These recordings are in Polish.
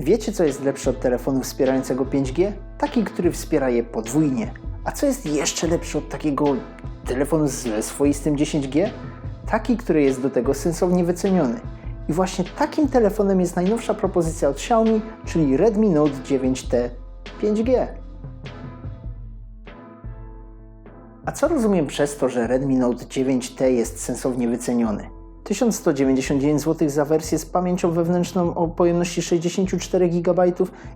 Wiecie, co jest lepsze od telefonu wspierającego 5G? Taki, który wspiera je podwójnie. A co jest jeszcze lepsze od takiego telefonu ze swoistym 10G? Taki, który jest do tego sensownie wyceniony. I właśnie takim telefonem jest najnowsza propozycja od Xiaomi, czyli Redmi Note 9T 5G. A co rozumiem przez to, że Redmi Note 9T jest sensownie wyceniony? 1199 zł za wersję z pamięcią wewnętrzną o pojemności 64 GB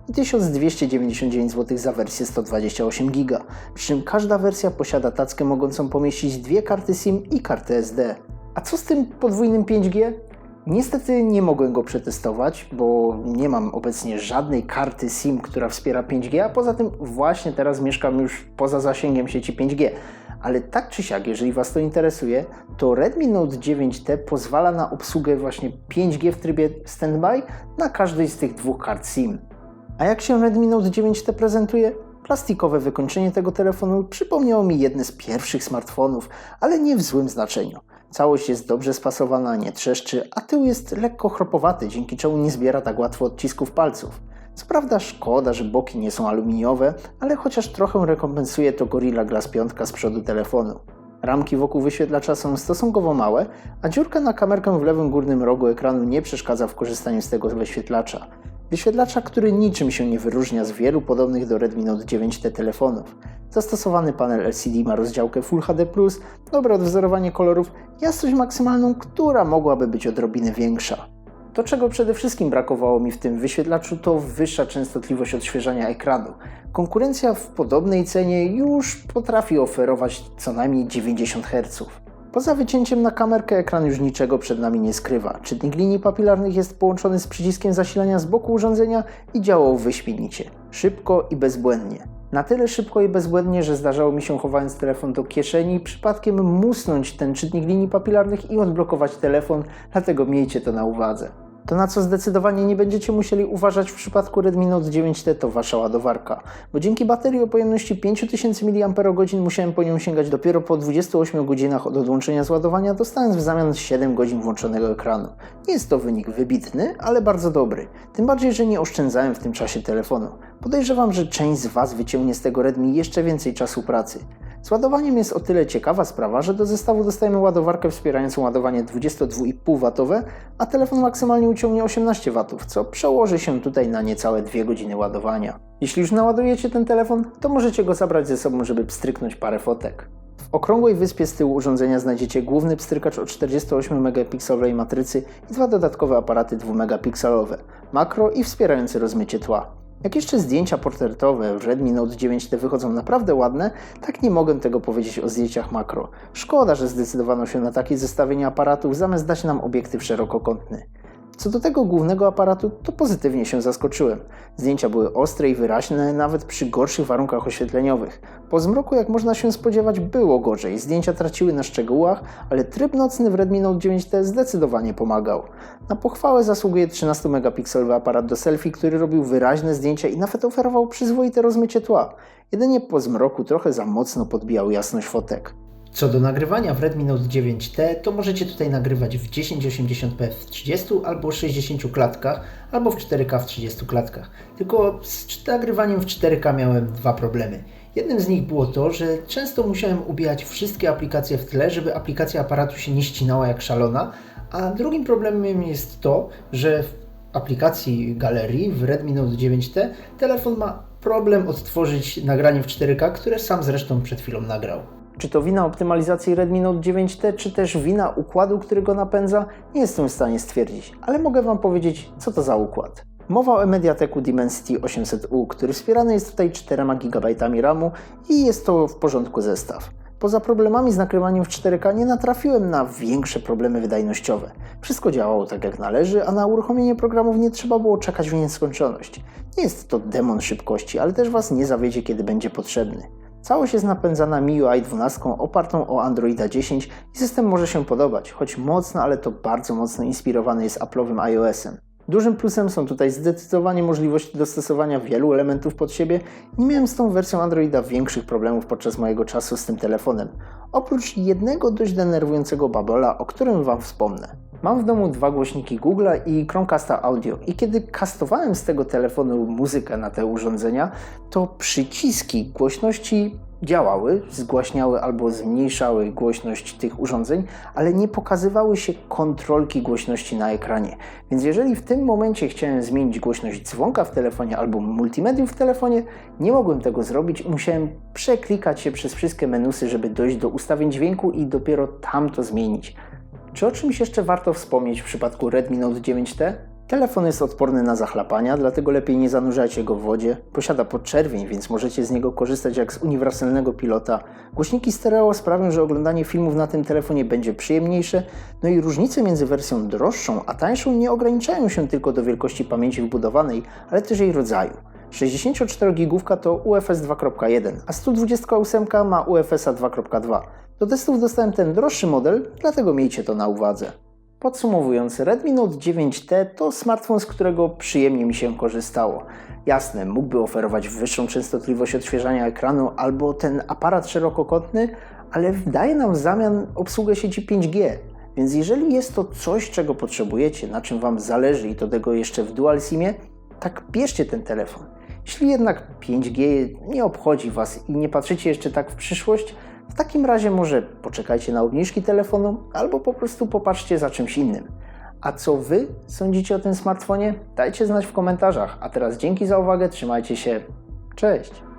i 1299 zł za wersję 128 GB. Przy czym każda wersja posiada tackę mogącą pomieścić dwie karty SIM i kartę SD. A co z tym podwójnym 5G? Niestety nie mogłem go przetestować, bo nie mam obecnie żadnej karty SIM, która wspiera 5G, a poza tym właśnie teraz mieszkam już poza zasięgiem sieci 5G. Ale tak czy siak, jeżeli Was to interesuje, to Redmi Note 9T pozwala na obsługę właśnie 5G w trybie standby na każdej z tych dwóch kart SIM. A jak się Redmi Note 9T prezentuje? Plastikowe wykończenie tego telefonu przypomniało mi jedne z pierwszych smartfonów, ale nie w złym znaczeniu. Całość jest dobrze spasowana, nie trzeszczy, a tył jest lekko chropowaty, dzięki czemu nie zbiera tak łatwo odcisków palców. Co prawda szkoda, że boki nie są aluminiowe, ale chociaż trochę rekompensuje to Gorilla Glass 5 z przodu telefonu. Ramki wokół wyświetlacza są stosunkowo małe, a dziurka na kamerkę w lewym górnym rogu ekranu nie przeszkadza w korzystaniu z tego wyświetlacza. Wyświetlacza, który niczym się nie wyróżnia z wielu podobnych do Redmi Note 9T telefonów. Zastosowany panel LCD ma rozdziałkę Full HD+, dobre odwzorowanie kolorów, jasność maksymalną, która mogłaby być odrobinę większa. To, czego przede wszystkim brakowało mi w tym wyświetlaczu, to wyższa częstotliwość odświeżania ekranu. Konkurencja w podobnej cenie już potrafi oferować co najmniej 90 Hz. Poza wycięciem na kamerkę ekran już niczego przed nami nie skrywa. Czytnik linii papilarnych jest połączony z przyciskiem zasilania z boku urządzenia i działał wyśmienicie, szybko i bezbłędnie. Na tyle szybko i bezbłędnie, że zdarzało mi się chowając telefon do kieszeni przypadkiem musnąć ten czytnik linii papilarnych i odblokować telefon, dlatego miejcie to na uwadze. To na co zdecydowanie nie będziecie musieli uważać w przypadku Redmi Note 9T to wasza ładowarka, bo dzięki baterii o pojemności 5000 mAh musiałem po nią sięgać dopiero po 28 godzinach od odłączenia z ładowania, dostając w zamian 7 godzin włączonego ekranu. Nie jest to wynik wybitny, ale bardzo dobry, tym bardziej, że nie oszczędzałem w tym czasie telefonu. Podejrzewam, że część z Was wyciągnie z tego Redmi jeszcze więcej czasu pracy. Z ładowaniem jest o tyle ciekawa sprawa, że do zestawu dostajemy ładowarkę wspierającą ładowanie 22,5W, a telefon maksymalnie uciągnie 18W, co przełoży się tutaj na niecałe 2 godziny ładowania. Jeśli już naładujecie ten telefon, to możecie go zabrać ze sobą, żeby pstryknąć parę fotek. W okrągłej wyspie z tyłu urządzenia znajdziecie główny pstrykacz o 48 megapikselowej matrycy i dwa dodatkowe aparaty 2 megapikselowe, makro i wspierający rozmycie tła. Jak jeszcze zdjęcia portretowe w Redmi Note 9T wychodzą naprawdę ładne, tak nie mogę tego powiedzieć o zdjęciach makro. Szkoda, że zdecydowano się na takie zestawienie aparatów zamiast dać nam obiektyw szerokokątny. Co do tego głównego aparatu, to pozytywnie się zaskoczyłem. Zdjęcia były ostre i wyraźne, nawet przy gorszych warunkach oświetleniowych. Po zmroku, jak można się spodziewać, było gorzej. Zdjęcia traciły na szczegółach, ale tryb nocny w Redmi Note 9T zdecydowanie pomagał. Na pochwałę zasługuje 13-megapikselowy aparat do selfie, który robił wyraźne zdjęcia i nawet oferował przyzwoite rozmycie tła. Jedynie po zmroku trochę za mocno podbijał jasność fotek. Co do nagrywania w Redmi Note 9T, to możecie tutaj nagrywać w 1080p w 30 albo 60 klatkach, albo w 4K w 30 klatkach. Tylko z nagrywaniem w 4K miałem dwa problemy. Jednym z nich było to, że często musiałem ubijać wszystkie aplikacje w tle, żeby aplikacja aparatu się nie ścinała jak szalona, a drugim problemem jest to, że w aplikacji galerii w Redmi Note 9T telefon ma problem odtworzyć nagranie w 4K, które sam zresztą przed chwilą nagrał. Czy to wina optymalizacji Redmi Note 9T, czy też wina układu, który go napędza, nie jestem w stanie stwierdzić, ale mogę Wam powiedzieć, co to za układ. Mowa o Mediateku Dimensity 800U, który wspierany jest tutaj 4 GB RAMu i jest to w porządku zestaw. Poza problemami z nakrywaniem w 4K nie natrafiłem na większe problemy wydajnościowe. Wszystko działało tak jak należy, a na uruchomienie programów nie trzeba było czekać w nieskończoność. Nie jest to demon szybkości, ale też Was nie zawiedzie, kiedy będzie potrzebny. Całość jest napędzana MIUI 12 opartą o Androida 10 i system może się podobać, choć mocno, ale to bardzo mocno inspirowany jest Apple'owym iOS-em. Dużym plusem są tutaj zdecydowanie możliwości dostosowania wielu elementów pod siebie. Nie miałem z tą wersją Androida większych problemów podczas mojego czasu z tym telefonem. Oprócz jednego dość denerwującego babola, o którym Wam wspomnę. Mam w domu dwa głośniki Google'a i Chromecasta Audio i kiedy kastowałem z tego telefonu muzykę na te urządzenia, to przyciski głośności działały, zgłaśniały albo zmniejszały głośność tych urządzeń, ale nie pokazywały się kontrolki głośności na ekranie. Więc jeżeli w tym momencie chciałem zmienić głośność dzwonka w telefonie albo multimedium w telefonie, nie mogłem tego zrobić musiałem przeklikać się przez wszystkie menusy, żeby dojść do ustawień dźwięku i dopiero tam to zmienić. Czy o czymś jeszcze warto wspomnieć w przypadku Redmi Note 9T? Telefon jest odporny na zachlapania, dlatego lepiej nie zanurzajcie go w wodzie. Posiada podczerwień, więc możecie z niego korzystać jak z uniwersalnego pilota. Głośniki stereo sprawią, że oglądanie filmów na tym telefonie będzie przyjemniejsze. No i różnice między wersją droższą a tańszą nie ograniczają się tylko do wielkości pamięci wbudowanej, ale też jej rodzaju. 64 gigówka to UFS 2.1, a 128 ma UFS 2.2. Do testów dostałem ten droższy model, dlatego miejcie to na uwadze. Podsumowując, Redmi Note 9T to smartfon, z którego przyjemnie mi się korzystało. Jasne, mógłby oferować wyższą częstotliwość odświeżania ekranu albo ten aparat szerokokątny, ale daje nam w zamian obsługę sieci 5G. Więc jeżeli jest to coś, czego potrzebujecie, na czym Wam zależy i do tego jeszcze w dual SIMie, tak bierzcie ten telefon. Jeśli jednak 5G nie obchodzi Was i nie patrzycie jeszcze tak w przyszłość, w takim razie może poczekajcie na obniżki telefonu albo po prostu popatrzcie za czymś innym. A co Wy sądzicie o tym smartfonie? Dajcie znać w komentarzach. A teraz dzięki za uwagę, trzymajcie się. Cześć!